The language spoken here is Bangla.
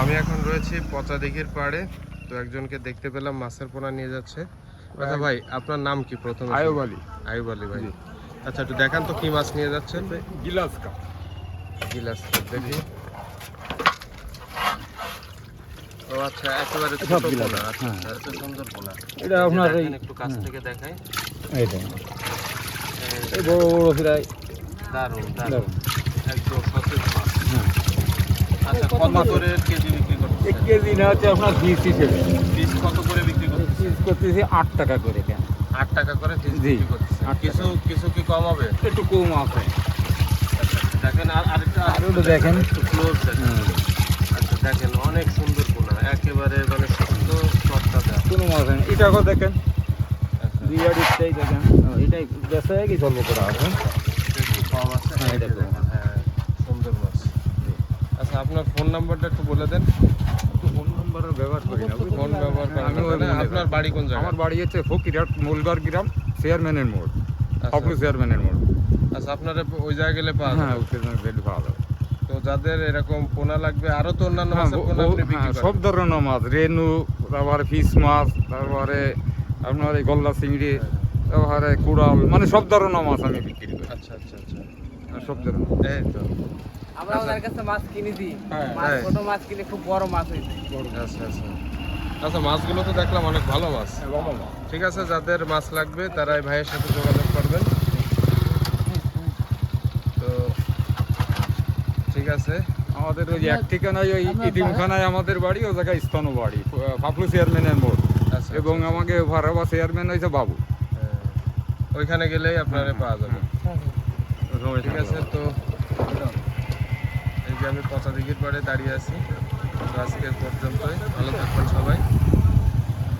আমি এখন রয়েছি পচা দিঘির পাড়ে। তো একজনকে দেখতে পেলাম মাছের পোনা নিয়ে যাচ্ছে। আচ্ছা ভাই আপনার নাম কি প্রথমে? আয়ুব আলী। আয়ুব আলী ভাই। আচ্ছা একটু দেখান তো কি মাছ নিয়ে যাচ্ছেন। গিলাস কাপ। গিলাস দেখি। ও আচ্ছা একেবারে সব ছোট পোনা। আচ্ছা হ্যাঁ। আচ্ছা সুন্দর পোনা। এটা আপনার একটু কাছ থেকে দেখাই। এইটা এই এই বড় বড় প্রায় দারুণ দারুণ। দারুণ। একদম সতেজ মাছ হ্যাঁ আচ্ছা কত করে কেজি বিক্রি করতেছেন? এক কেজি না হচ্ছে আপনার বিশ হিসেবে পিস কত করে বিক্রি করতেছেন? পিস করতেছি আট টাকা করে কেন? আট টাকা করে পিস বিক্রি করতেছেন। কিছু কিছু কি কম হবে? একটু কম আছে। দেখেন আর আরেকটা আর দেখেন। একটু ক্লোজ দেখেন। আচ্ছা দেখেন অনেক সুন্দর পোনা একেবারে মানে শক্ত কোনো মাছ নেই। এটাকেও দেখেন। আচ্ছা। দুই আড়িটাই দেখেন। এটাই বেসা কি চলবো করা হবে কম আছে? হ্যাঁ, এটা কম। দেখেন, হ্যাঁ সুন্দর মাছ আচ্ছা আপনার ফোন নাম্বারটা একটু বলে দেন। ফোন ব্যবহার করি না? ফোন ব্যবহার করেন। আমি আপনার বাড়ি কোন জায়গায়? আমার বাড়ি হচ্ছে ফকিরহাট গ্রাম চেয়ারম্যানের মোড়। আচ্ছা, চেয়ারম্যানের মোড়। আচ্ছা আপনারা ওই জায়গায় গেলে পাওয়া হ্যাঁ পাওয়া যাবে। তো যাদের এরকম পোনা লাগবে আরও তো অন্যান্য হ্যাঁ, হ্যাঁ, সব ধরনের মাছ রেনু তারপরে ফিশ মাছ তারপরে আপনার এই গলদা চিংড়ি তারপরে কুড়াল মানে সব ধরনের মাছ আমি বিক্রি করি। আচ্ছা আচ্ছা আচ্ছা। সব ধরনের আমরা ওদের কাছে মাছ কিনেছি হ্যাঁ, মাছ হ্যাঁ। ছোট মাছ কিনে খুব বড় মাছ হয়েছে আচ্ছা আচ্ছা। আচ্ছা মাছগুলো তো দেখলাম অনেক ভালো মাছ। হ্যাঁ, ঠিক আছে যাদের মাছ লাগবে তারা এই ভাইয়ের সাথে যোগাযোগ করবেন। তো ঠিক আছে। আমাদের ওই এক ঠিকানায় ওই ইতিমখানায় আমাদের বাড়ি ও জায়গায় স্থানও বাড়ি ফাফলু চেয়ারম্যানের মোড়। আচ্ছা এবং আমাকে ভাড়াবা চেয়ারম্যান হয়েছে বাবু। হ্যাঁ। ওইখানে গেলেই আপনারা পাওয়া যাবে। ঠিক আছে তো এই যে আমি পচা দিঘির পরে দাঁড়িয়ে আছি তো আজকে পর্যন্তই। ভালো থাকবেন সবাই।